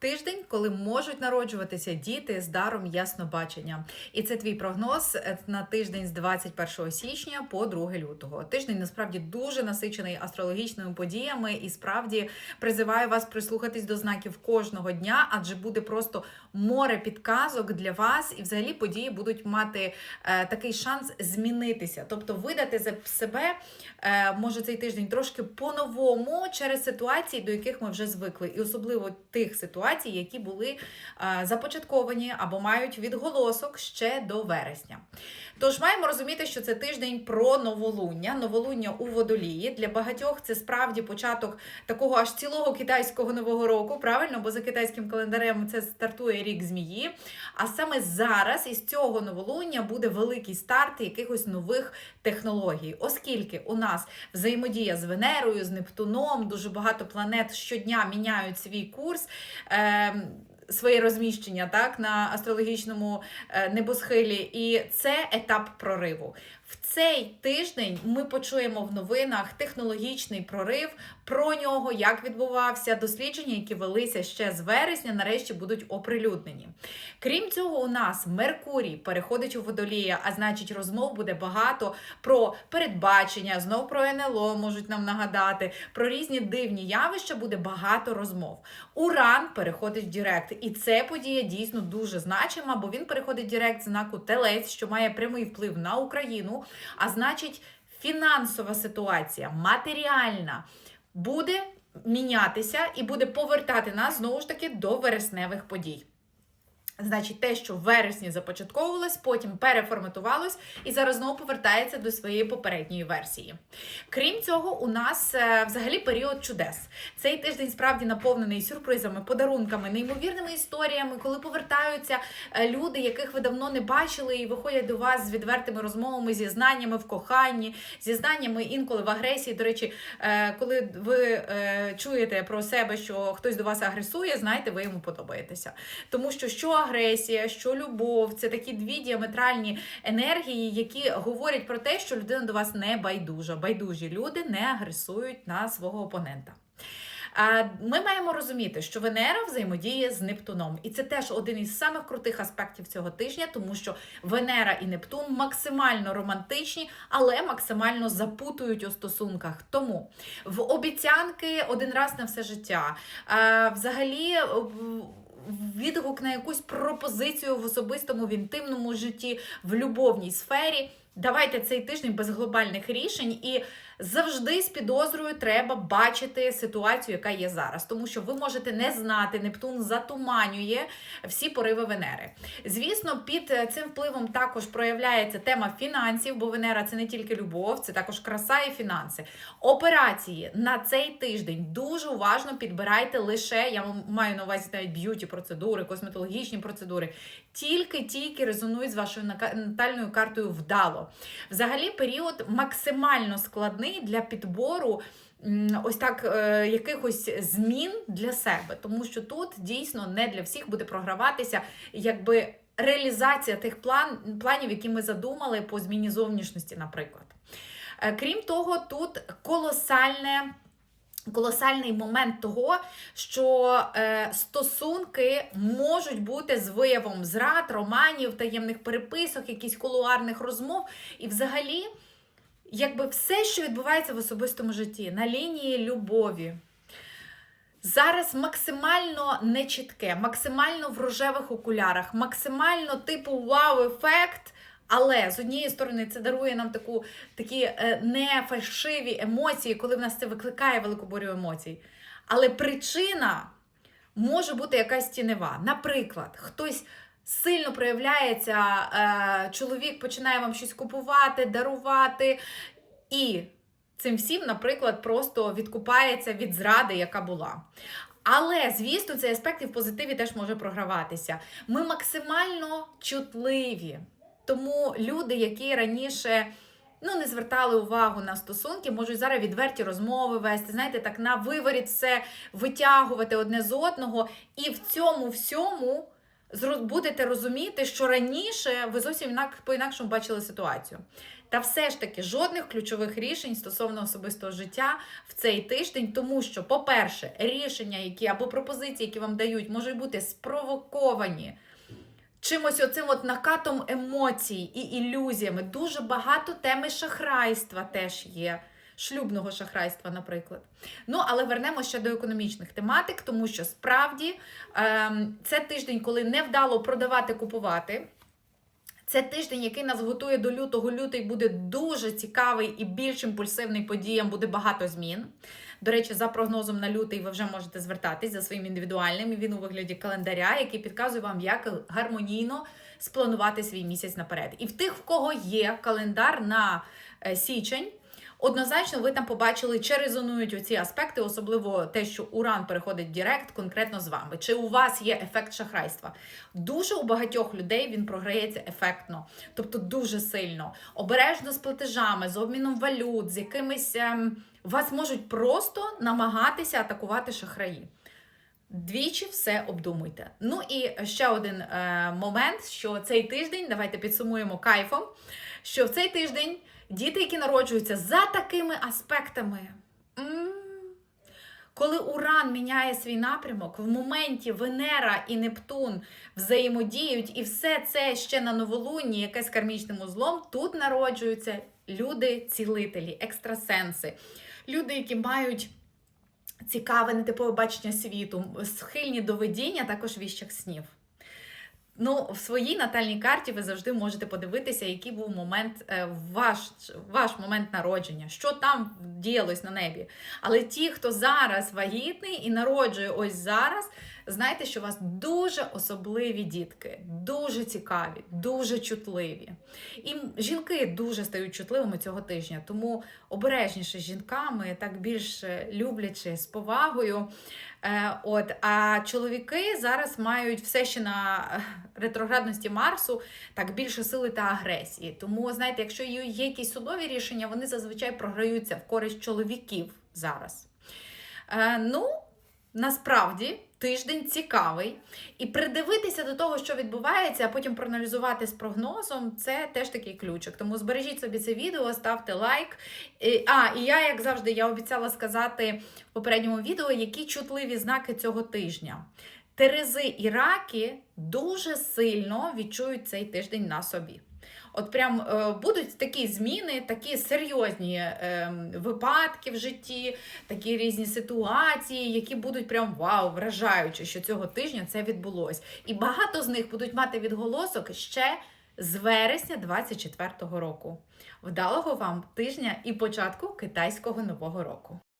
Тиждень, коли можуть народжуватися діти з даром яснобачення. І це твій прогноз е, на тиждень з 21 січня по 2 лютого. Тиждень насправді дуже насичений астрологічними подіями і справді призиваю вас прислухатись до знаків кожного дня, адже буде просто море підказок для вас, і взагалі події будуть мати е, такий шанс змінитися. Тобто видати за себе е, може цей тиждень трошки по-новому через ситуації, до яких ми вже звикли, і особливо тих ситуацій, які були е, започатковані або мають відголосок ще до вересня. Тож маємо розуміти, що це тиждень про новолуння, новолуння у водолії. Для багатьох це справді початок такого аж цілого китайського нового року, правильно? Бо за китайським календарем це стартує рік змії. А саме зараз із цього новолуння буде великий старт якихось нових технологій, оскільки у нас взаємодія з Венерою, з Нептуном, дуже багато планет щодня міняють свій курс. Е, Своє розміщення так на астрологічному е, небосхилі, і це етап прориву. В цей тиждень ми почуємо в новинах технологічний прорив про нього, як відбувався дослідження, які велися ще з вересня, нарешті будуть оприлюднені. Крім цього, у нас Меркурій переходить у водолія, а значить, розмов буде багато про передбачення, знов про НЛО можуть нам нагадати, про різні дивні явища буде багато розмов. Уран переходить в Дірект, і це подія дійсно дуже значима, бо він переходить в Дірект знаку Телець, що має прямий вплив на Україну, а значить, фінансова ситуація, матеріальна буде мінятися і буде повертати нас знову ж таки до вересневих подій. Значить, те, що в вересні започатковувалось, потім переформатувалось і зараз знову повертається до своєї попередньої версії. Крім цього, у нас е, взагалі період чудес. Цей тиждень справді наповнений сюрпризами, подарунками, неймовірними історіями, коли повертаються е, люди, яких ви давно не бачили, і виходять до вас з відвертими розмовами, зізнаннями в коханні, зізнаннями інколи в агресії. До речі, е, коли ви чуєте про себе, що хтось до вас агресує, знаєте, ви йому подобаєтеся. Тому що що агресія, що любов це такі дві діаметральні енергії, які говорять про те, що людина до вас не байдужа. Байдужі люди не агресують на свого опонента. Ми маємо розуміти, що Венера взаємодіє з Нептуном, і це теж один із самих крутих аспектів цього тижня, тому що Венера і Нептун максимально романтичні, але максимально запутують у стосунках. Тому в обіцянки один раз на все життя. Взагалі. Відгук на якусь пропозицію в особистому в інтимному житті, в любовній сфері. Давайте цей тиждень без глобальних рішень і завжди з підозрою треба бачити ситуацію, яка є зараз, тому що ви можете не знати, Нептун затуманює всі пориви Венери. Звісно, під е, цим впливом також проявляється тема фінансів, бо Венера це не тільки любов, це також краса і фінанси. Операції на цей тиждень дуже уважно підбирайте лише, я маю на увазі навіть б'юті процедури, косметологічні процедури, тільки-тільки резонують з вашою натальною картою вдало. Взагалі, період максимально складний для підбору. Ось так, е, якихось змін для себе, тому що тут дійсно не для всіх буде програватися, якби реалізація тих план, планів, які ми задумали по зміні зовнішності, наприклад. Е, Крім того, тут колосальне. Колосальний момент того, що е, стосунки можуть бути з виявом зрад, романів, таємних переписок, якісь кулуарних розмов, і взагалі, якби все, що відбувається в особистому житті, на лінії любові. Зараз максимально нечітке, максимально в рожевих окулярах, максимально типу вау-ефект. Але з однієї сторони це дарує нам таку, такі е, не фальшиві емоції, коли в нас це викликає велику бурю емоцій. Але причина може бути якась тінева. Наприклад, хтось сильно проявляється, е, чоловік починає вам щось купувати, дарувати, і цим всім, наприклад, просто відкупається від зради, яка була. Але, звісно, цей аспект і в позитиві теж може програватися. Ми максимально чутливі. Тому люди, які раніше ну, не звертали увагу на стосунки, можуть зараз відверті розмови вести, знаєте, так на виворіт все витягувати одне з одного. І в цьому всьому будете розуміти, що раніше ви зовсім інак по-інакшому бачили ситуацію. Та все ж таки жодних ключових рішень стосовно особистого життя в цей тиждень, тому що, по-перше, рішення, які або пропозиції, які вам дають, можуть бути спровоковані чимось оцим от накатом емоцій і ілюзіями. Дуже багато теми шахрайства теж є. Шлюбного шахрайства, наприклад. Ну, але вернемося ще до економічних тематик, тому що справді ем, це тиждень, коли не вдало продавати, купувати. Це тиждень, який нас готує до лютого. Лютий буде дуже цікавий і більш імпульсивний подіям, буде багато змін. До речі, за прогнозом на лютий ви вже можете звертатись за своїм індивідуальним. Він у вигляді календаря, який підказує вам, як гармонійно спланувати свій місяць наперед. І в тих, в кого є календар на е, січень. Однозначно, ви там побачили, чи резонують оці аспекти, особливо те, що Уран переходить в Дірект конкретно з вами. Чи у вас є ефект шахрайства? Дуже у багатьох людей він програється ефектно, тобто дуже сильно. Обережно з платежами, з обміном валют, з якимись ем, вас можуть просто намагатися атакувати шахраї. Двічі все обдумуйте. Ну і ще один е, момент, що цей тиждень, давайте підсумуємо кайфом, що в цей тиждень діти, які народжуються за такими аспектами. Коли Уран міняє свій напрямок, в моменті Венера і Нептун взаємодіють, і все це ще на новолунні, яке з кармічним узлом, тут народжуються люди-цілителі, екстрасенси, люди, які мають цікаве, нетипове бачення світу, схильні до видіння, також віщих снів. Ну, в своїй натальній карті ви завжди можете подивитися, який був момент, е, ваш, ваш момент народження, що там діялось на небі. Але ті, хто зараз вагітний і народжує ось зараз, знайте, що у вас дуже особливі дітки, дуже цікаві, дуже чутливі. І жінки дуже стають чутливими цього тижня, тому обережніше з жінками, так більш люблячи, з повагою. Е, от, а чоловіки зараз мають все ще на е, ретроградності Марсу так більше сили та агресії. Тому, знаєте, якщо є якісь судові рішення, вони зазвичай програються в користь чоловіків зараз. Е, ну, насправді. Тиждень цікавий, і придивитися до того, що відбувається, а потім проаналізувати з прогнозом, це теж такий ключик. Тому збережіть собі це відео, ставте лайк. А, і я, як завжди, я обіцяла сказати в попередньому відео, які чутливі знаки цього тижня. Терези і раки дуже сильно відчують цей тиждень на собі. От прям е, будуть такі зміни, такі серйозні е, випадки в житті, такі різні ситуації, які будуть прям вау, вражаючі, що цього тижня це відбулось. І багато з них будуть мати відголосок ще з вересня 24-го року. Вдалого вам тижня і початку китайського нового року.